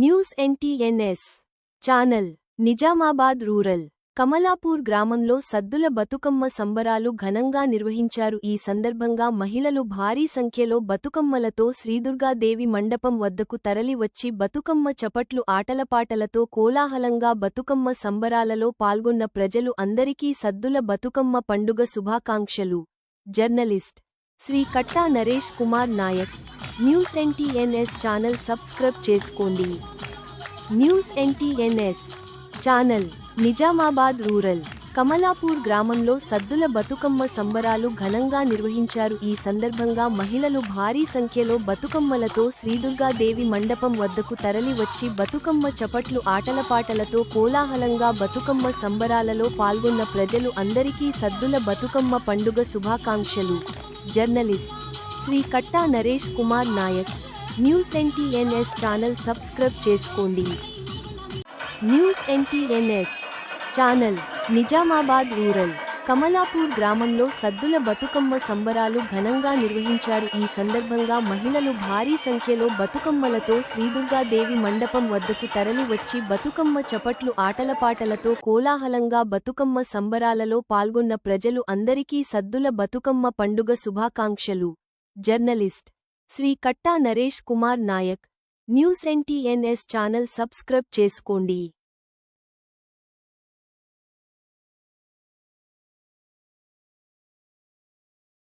News NTNS channel Nizamabad rural Kamalapur గ్రామంలో సద్దుల బతుకమ్మ సంబరాలు ఘనంగా నిర్వహించారు. ఈ సందర్భంగా మహిళలు భారీ సంఖ్యలో బతుకమ్మలతో శ్రీదుర్గాదేవి మండపం వద్దకు తరలివచ్చి బతుకమ్మ చపట్లు ఆటలపాటలతో కోలాహలంగా బతుకమ్మ సంబరాలలో పాల్గొన్న ప్రజలు అందరికీ సద్దుల బతుకమ్మ పండుగ శుభాకాంక్షలు. Journalist Shri Katta Naresh Kumar Nayak news NTNS channel subscribe చేసుకోండి. News NTNS channel Nizamabad rural Kamalapur గ్రామంలో సద్దుల బతుకమ్మ సంబరాలు ఘనంగా నిర్వహించారు. ఈ సందర్భంగా మహిళలు భారీ సంఖ్యలో బతుకమ్మలతో శ్రీదుర్గాదేవి మండపం వద్దకు తరలి వచ్చి బతుకమ్మ చపట్లు ఆటలపాటలతో కోలాహలంగా బతుకమ్మ సంబరాలలో పాల్గొన్న ప్రజలు అందరికీ సద్దుల బతుకమ్మ పండుగ శుభాకాంక్షలు. Journalist Shri Katta Naresh Kumar Nayak. News NTNS channel subscribe చేసుకోండి. News NTNS channel Nizamabad rural. Kamalapur గ్రామంలో సద్దుల బతుకమ్మ సంబరాలు ఘనంగా నిర్వహించారు. ఈ సందర్భంగా మహిళలు భారీ సంఖ్యలో బతుకమ్మలతో శ్రీదుర్గాదేవి మండపం వద్దకు తరలి వచ్చి బతుకమ్మ చపట్లు ఆటలపాటలతో కోలాహలంగా బతుకమ్మ సంబరాలలో పాల్గొన్న ప్రజలు అందరికీ సద్దుల బతుకమ్మ పండుగ శుభాకాంక్షలు. Journalist Shri Katta Naresh Kumar Nayak news NTNS channel subscribe చేసుకోండి.